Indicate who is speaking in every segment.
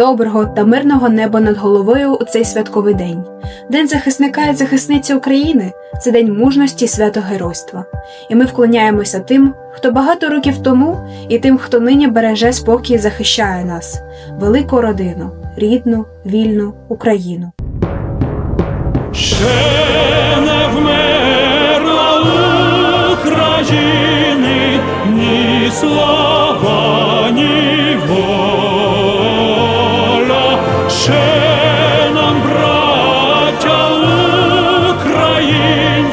Speaker 1: доброго та мирного неба над головою у цей святковий день. День захисника і захисниці України це день мужності і святогеройства. І ми вклоняємося тим, хто багато років тому, і тим, хто нині береже спокій і захищає нас, велику родину, рідну, вільну Україну.
Speaker 2: Ще не вмерла України ні слава,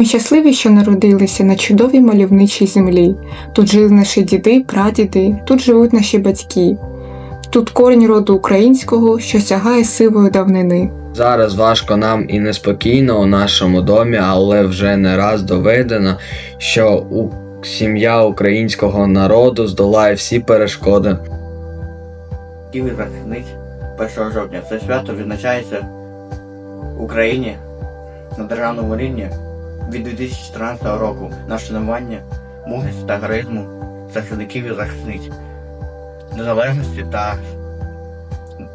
Speaker 2: Ми
Speaker 3: щасливі, що народилися на чудовій мальовничій землі. Тут жили наші діди, прадіди, тут живуть наші батьки. Тут корінь роду українського, що сягає сивої давнини.
Speaker 4: Зараз важко нам і неспокійно у нашому домі, але вже не раз доведено, що у сім'я українського народу здолає всі перешкоди.
Speaker 5: Київ захисниць 1 жовтня. Це свято відзначається в Україні на державному рівні від 2014 року. На вшанування мужності та героїзму захисників і захисниць, незалежності та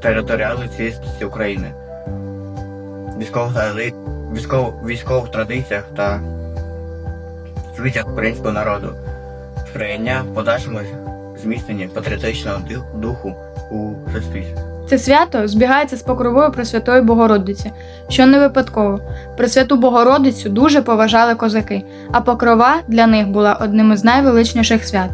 Speaker 5: територіальної цілісності України, військових, військов- військових традиціях та звичаях українського народу, сприяння подальшому зміцненні патріотичного духу у суспільстві.
Speaker 6: Це свято збігається з покровою Пресвятої Богородиці, що не випадково. Пресвяту Богородицю дуже поважали козаки, а покрова для них була одним із найвеличніших свят,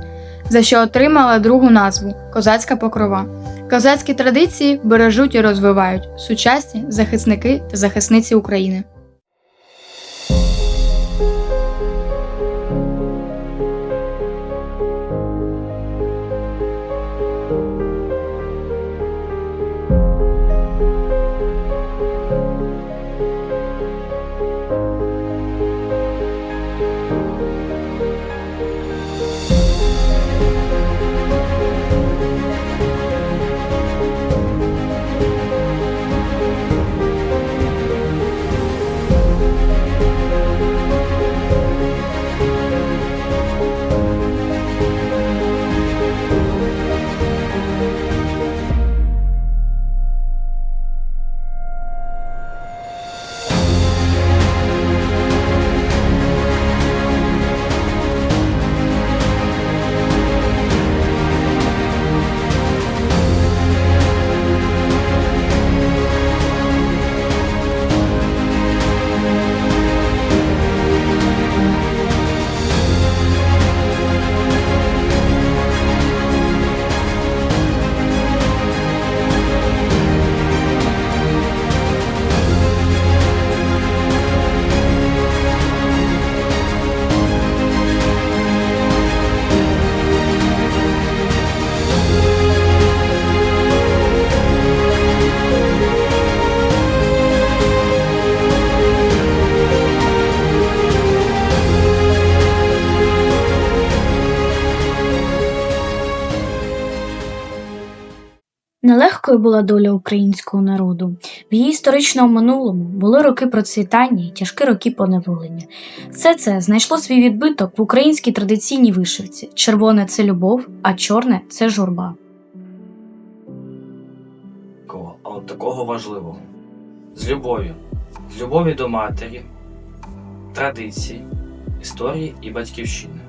Speaker 6: за що отримала другу назву козацька покрова. Козацькі традиції бережуть і розвивають сучасні захисники та захисниці України.
Speaker 7: Нелегкою була доля українського народу. В її історичному минулому були роки процвітання і тяжкі роки поневолення. Все це знайшло свій відбиток в українській традиційній вишивці. Червоне це любов, а чорне це журба.
Speaker 8: а от такого важливого. З любов'ю. З любові до матері, традиції, історії і батьківщини.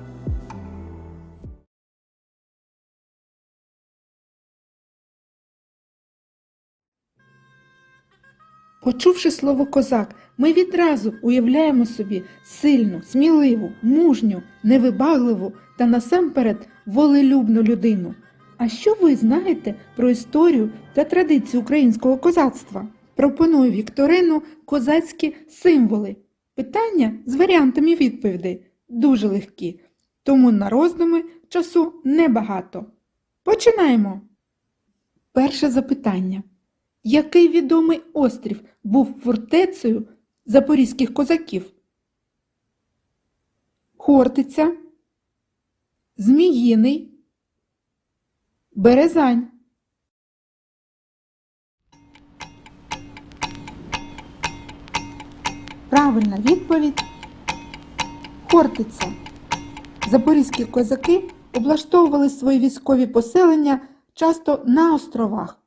Speaker 9: Почувши слово козак, ми відразу уявляємо собі сильну, сміливу, мужню, невибагливу та насамперед волелюбну людину. А що ви знаєте про історію та традицію українського козацтва? Пропоную Вікторину козацькі символи. Питання з варіантами відповідей дуже легкі, тому на роздуми часу небагато. Починаємо. Перше запитання. Який відомий острів був фортецею запорізьких козаків? Хортиця, Зміїний, Березань. Правильна відповідь Хортиця. Запорізькі козаки облаштовували свої військові поселення часто на островах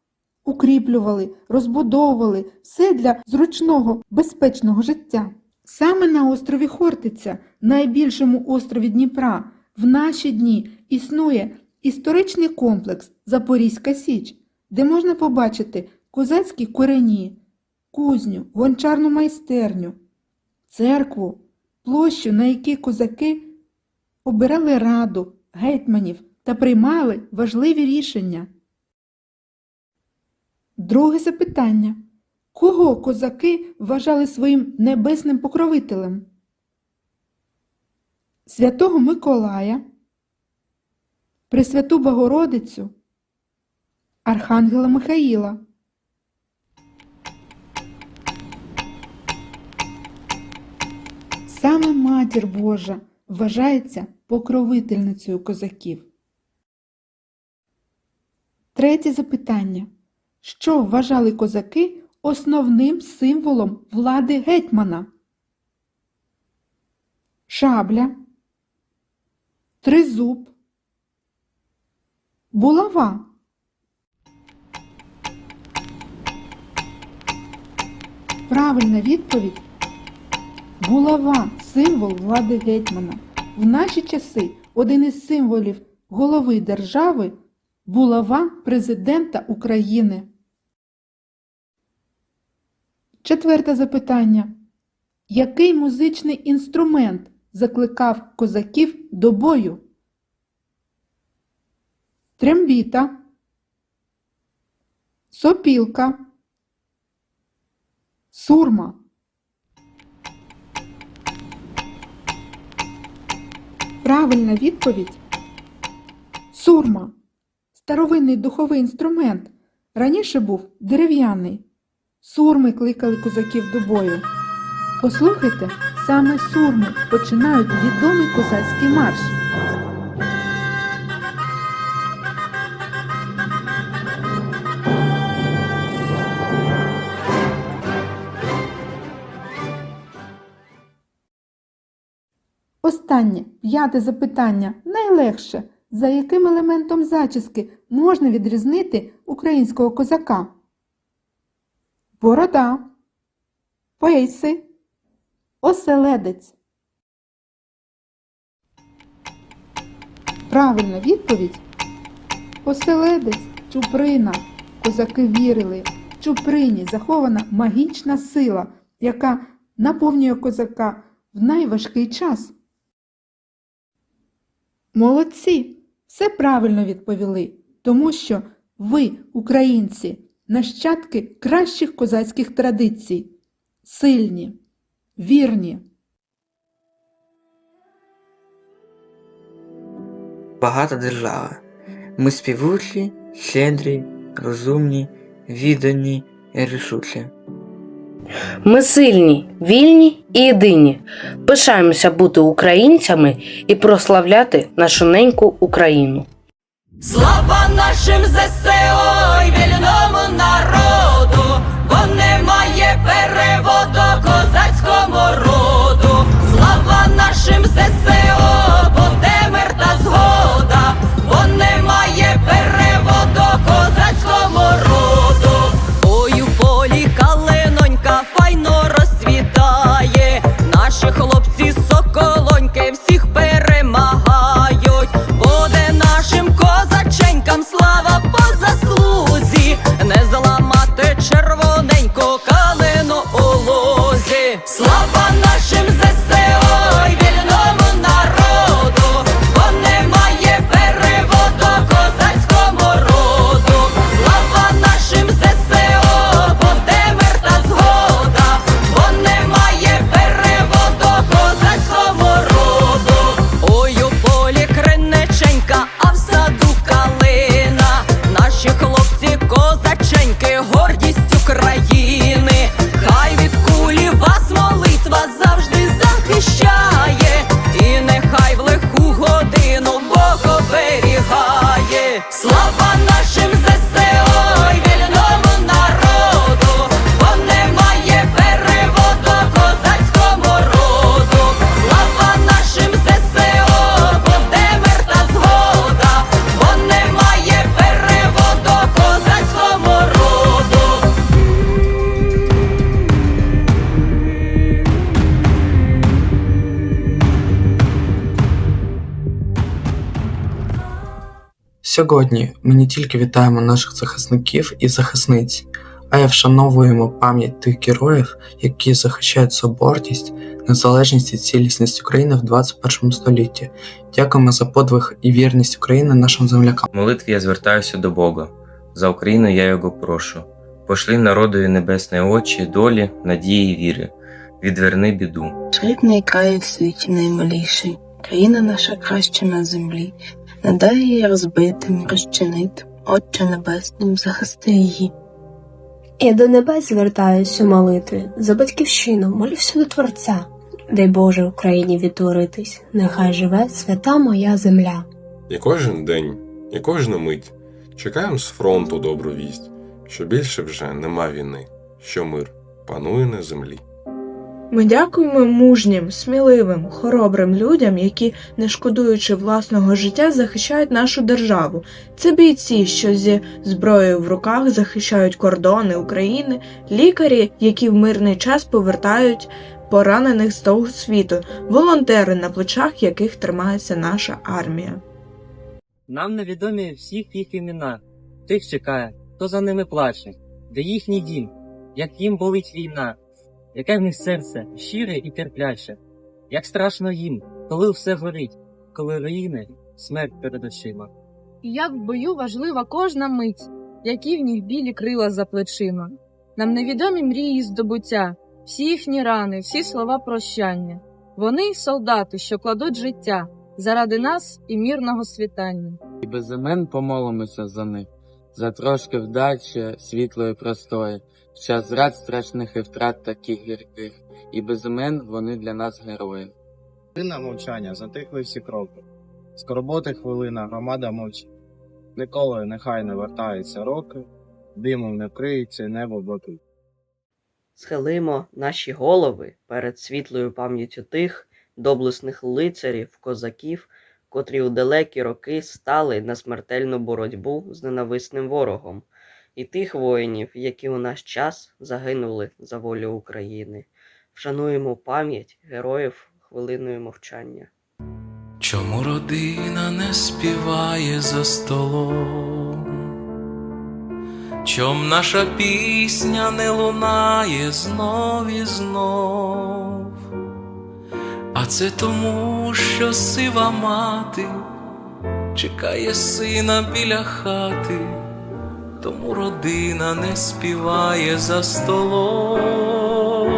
Speaker 9: укріплювали, розбудовували все для зручного, безпечного життя. Саме на острові Хортиця, найбільшому острові Дніпра, в наші дні існує історичний комплекс Запорізька Січ, де можна побачити козацькі корені, кузню, гончарну майстерню, церкву, площу, на якій козаки обирали раду, гетьманів та приймали важливі рішення. Друге запитання. Кого козаки вважали своїм небесним покровителем? Святого Миколая, Пресвяту Богородицю, Архангела Михаїла. Саме Матір Божа вважається покровительницею козаків. Третє запитання. Що вважали козаки основним символом влади гетьмана? Шабля, тризуб, булава. Правильна відповідь булава символ влади гетьмана. В наші часи один із символів голови держави булава президента України. Четверте запитання. Який музичний інструмент закликав козаків до бою? Трембіта, сопілка, сурма. Правильна відповідь сурма. Старовинний духовий інструмент. Раніше був дерев'яний. Сурми кликали козаків до бою. Послухайте, саме сурми починають відомий козацький марш. Останнє, п'яте запитання, найлегше. За яким елементом зачіски можна відрізнити українського козака? Борода, пейси, оселедець. Правильна відповідь оселедець, чуприна. Козаки вірили. В чуприні захована магічна сила, яка наповнює козака в найважкий час. Молодці! Все правильно відповіли, тому що ви, українці, нащадки кращих козацьких традицій, сильні, вірні.
Speaker 10: Багата держава. Ми співучі, щедрі, розумні, віддані і рішучі.
Speaker 11: Ми сильні, вільні і єдині. Пишаємося бути українцями і прославляти нашу неньку Україну.
Speaker 12: Слава нашим ЗСО й вільному народу, бо
Speaker 13: Сьогодні ми не тільки вітаємо наших захисників і захисниць, а й вшановуємо пам'ять тих героїв, які захищають соборність, незалежність і цілісність України в 21 столітті. Дякуємо за подвиг і вірність України нашим землякам.
Speaker 14: В молитві я звертаюся до Бога. За Україну я його прошу. Пошли народові небесні очі, долі, надії і віри. Відверни біду.
Speaker 15: Рідний край в світі наймиліший, країна наша краща на землі. Не дай її розбитим, розчинити, Отче Небесним, захисти її.
Speaker 16: Я до небес звертаюсь у молитві, за батьківщину, молюся до Творця. Дай Боже Україні відтворитись, нехай живе свята моя земля.
Speaker 17: І кожен день, і кожну мить чекаємо з фронту добру вість, що більше вже нема війни, що мир панує на землі.
Speaker 18: Ми дякуємо мужнім, сміливим, хоробрим людям, які, не шкодуючи власного життя, захищають нашу державу. Це бійці, що зі зброєю в руках захищають кордони України, лікарі, які в мирний час повертають поранених з того світу, волонтери, на плечах яких тримається наша армія.
Speaker 19: Нам невідомі всіх їх імена, тих чекає, хто за ними плаче, де їхній дім, як їм болить війна, яке в них серце щире і терпляче, як страшно їм, коли все горить, коли руїни, смерть перед очима.
Speaker 6: І як в бою важлива кожна мить, які в них білі крила за плечима. Нам невідомі мрії здобуття, всі їхні рани, всі слова прощання. Вони солдати, що кладуть життя заради нас і мирного світання.
Speaker 20: І без імен помолимося за них, за трошки вдачі, світлої простої, в час зрад страшних і втрат таких гірких, і без імен вони для нас герої.
Speaker 21: Хвилина мовчання, затихли всі кроки. Скорботи хвилина, громада мовчить. Ніколи нехай не вертаються роки, димом не вкриється небо блакить.
Speaker 22: Схилимо наші голови перед світлою пам'яттю тих доблесних лицарів, козаків, котрі у далекі роки стали на смертельну боротьбу з ненависним ворогом, і тих воїнів, які у наш час загинули за волю України. Вшануємо пам'ять героїв хвилиною мовчання.
Speaker 23: Чому родина не співає за столом? Чом наша пісня не лунає знов і знов? А це тому, що сива мати чекає сина біля хати, тому родина не співає за столом.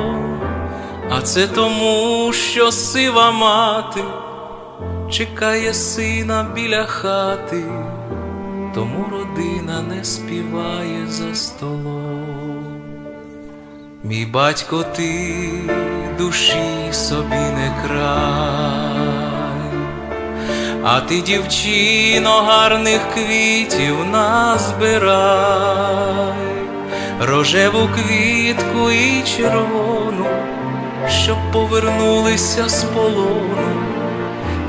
Speaker 23: А це тому, що сива мати чекає сина біля хати, тому родина не співає за столом. Мій батько, ти душі собі не край, А ти, дівчино, гарних квітів назбирай, рожеву квітку і червону, щоб повернулися з полону.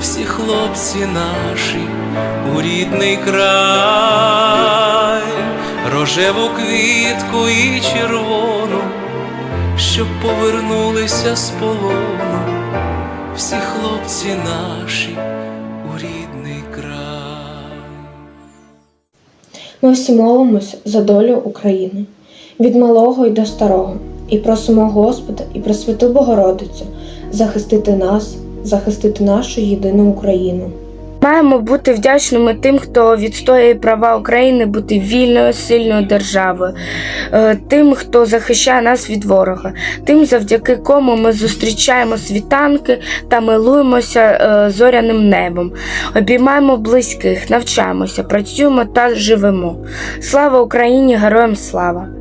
Speaker 23: Всі хлопці наші у рідний край, рожеву квітку і червону, щоб повернулися з полону. Всі хлопці наші
Speaker 24: Ми всі молимося за долю України від малого й до старого, і просимо Господа і Пресвяту Богородицю захистити нас, захистити нашу єдину Україну.
Speaker 25: Маємо бути вдячними тим, хто відстоює права України бути вільною, сильною державою, е, тим, хто захищає нас від ворога, тим, завдяки кому ми зустрічаємо світанки та милуємося е, зоряним небом, обіймаємо близьких, навчаємося, працюємо та живемо. Слава Україні! Героям слава!